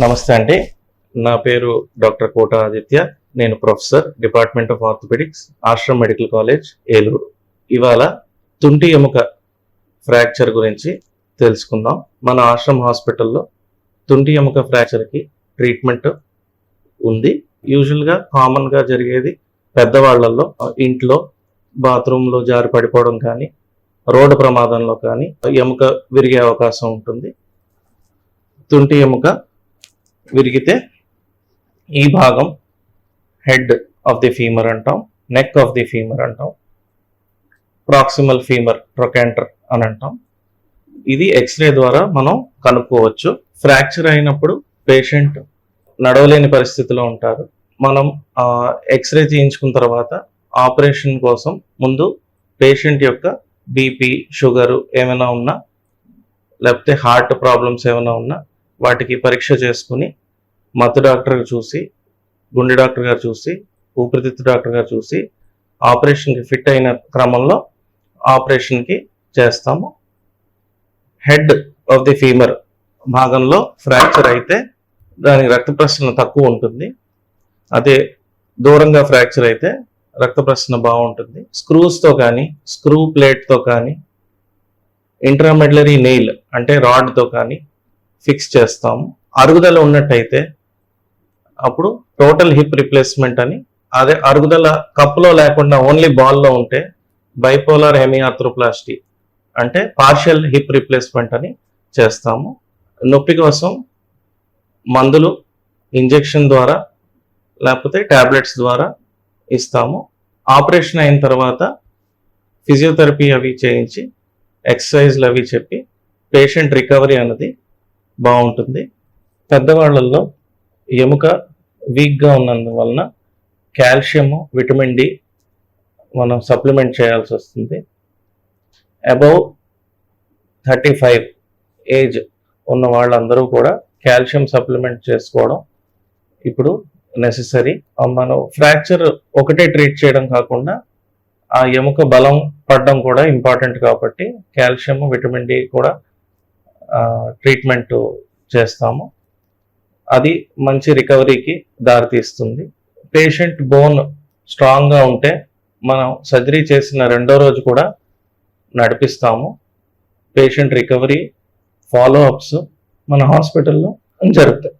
నమస్తే అండి. నా పేరు డాక్టర్ కోట ఆదిత్య. నేను professor department of orthopaedics Ashram Medical College Eluru. ఇవాళ తుంటి ఎముక ఫ్రాక్చర్ గురించి తెలుసుకుందాం. మన ఆశ్రమ్ హాస్పిటల్లో తుంటి ఎముక ఫ్రాక్చర్కి ట్రీట్మెంట్ ఉంది. యూజువల్గా కామన్గా జరిగేది పెద్దవాళ్ళలో ఇంట్లో బాత్రూంలో జారి పడిపోవడం కానీ రోడ్డు ప్రమాదంలో కానీ ఎముక విరిగే అవకాశం ఉంటుంది. తుంటి ఎముక విరిగితే ఈ భాగం హెడ్ ఆఫ్ ది ఫీమర్ అంటాం నెక్ ఆఫ్ ది ఫీమర్ అంటాం ప్రాక్సిమల్ ఫీమర్ ట్రొకాంటర్ అని అంటాం. ఇది ఎక్స్రే ద్వారా మనం కనుక్కోవచ్చు. ఫ్రాక్చర్ అయినప్పుడు పేషెంట్ నడవలేని పరిస్థితిలో ఉంటారు. మనం ఎక్స్రే చేయించుకున్న తర్వాత ఆపరేషన్ కోసం ముందు పేషెంట్ యొక్క బీపీ షుగరు ఏమైనా ఉన్నా లేకపోతే హార్ట్ ప్రాబ్లమ్స్ ఏమైనా ఉన్నా వాటికి పరీక్ష చేసుకుని మత్తు డాక్టర్ చూసి గుండె డాక్టర్ గారు చూసి ఊపిరితిత్తు డాక్టర్ గారు చూసి ఆపరేషన్కి ఫిట్ అయిన క్రమంలో ఆపరేషన్కి చేస్తాము. హెడ్ ఆఫ్ ది ఫీమర్ భాగంలో ఫ్రాక్చర్ అయితే దానికి రక్త ప్రసరణ తక్కువ ఉంటుంది. అదే దూరంగా ఫ్రాక్చర్ అయితే రక్త ప్రసరణ బాగుంటుంది. స్క్రూస్తో కానీ స్క్రూ ప్లేట్తో కానీ ఇంట్రామెడ్లరీ నెయిల్ అంటే రాడ్తో కానీ ఫిక్స్ చేస్తాము అరుగుదల ఉన్నట్టయితే అప్పుడు టోటల్ హిప్ రిప్లేస్మెంట్ అని అదే అరుగుదల కప్పులో లేకుండా ఓన్లీ బాల్లో ఉంటే బైపోలార్ హెమియాథ్రోప్లాస్టీ అంటే పార్షియల్ హిప్ రిప్లేస్మెంట్ అని చేస్తాము. నొప్పి కోసం మందులు ఇంజెక్షన్ ద్వారా లేకపోతే టాబ్లెట్స్ ద్వారా ఇస్తాము. ఆపరేషన్ అయిన తర్వాత ఫిజియోథెరపీ అవి చేయించి ఎక్సర్సైజ్లు అవి చెప్పి పేషెంట్ రికవరీ అన్నది బాగుంటుంది. పెద్దవాళ్ళల్లో ఎముక వీక్గా ఉన్నందువలన కాల్షియము విటమిన్ డి మనం సప్లిమెంట్ చేయాల్సి వస్తుంది. అబౌవ్ థర్టీ ఫైవ్ ఏజ్ ఉన్న వాళ్ళందరూ కూడా కాల్షియం సప్లిమెంట్ చేసుకోవడం ఇప్పుడు నెససరీ మనం ఫ్రాక్చర్ ఒకటే ట్రీట్ చేయడం కాకుండా ఆ ఎముక బలం పడడం కూడా ఇంపార్టెంట్ కాబట్టి కాల్షియం విటమిన్ డి కూడా ట్రీట్మెంట్ చేస్తాము. అది మంచి రికవరీకి దారితీస్తుంది. పేషెంట్ బోన్ స్ట్రాంగ్గా ఉంటే మనం సర్జరీ చేసిన రెండో రోజు కూడా నడిపిస్తాము. పేషెంట్ రికవరీ ఫాలో అప్స్ మన హాస్పిటల్లో జరుగుతాయి.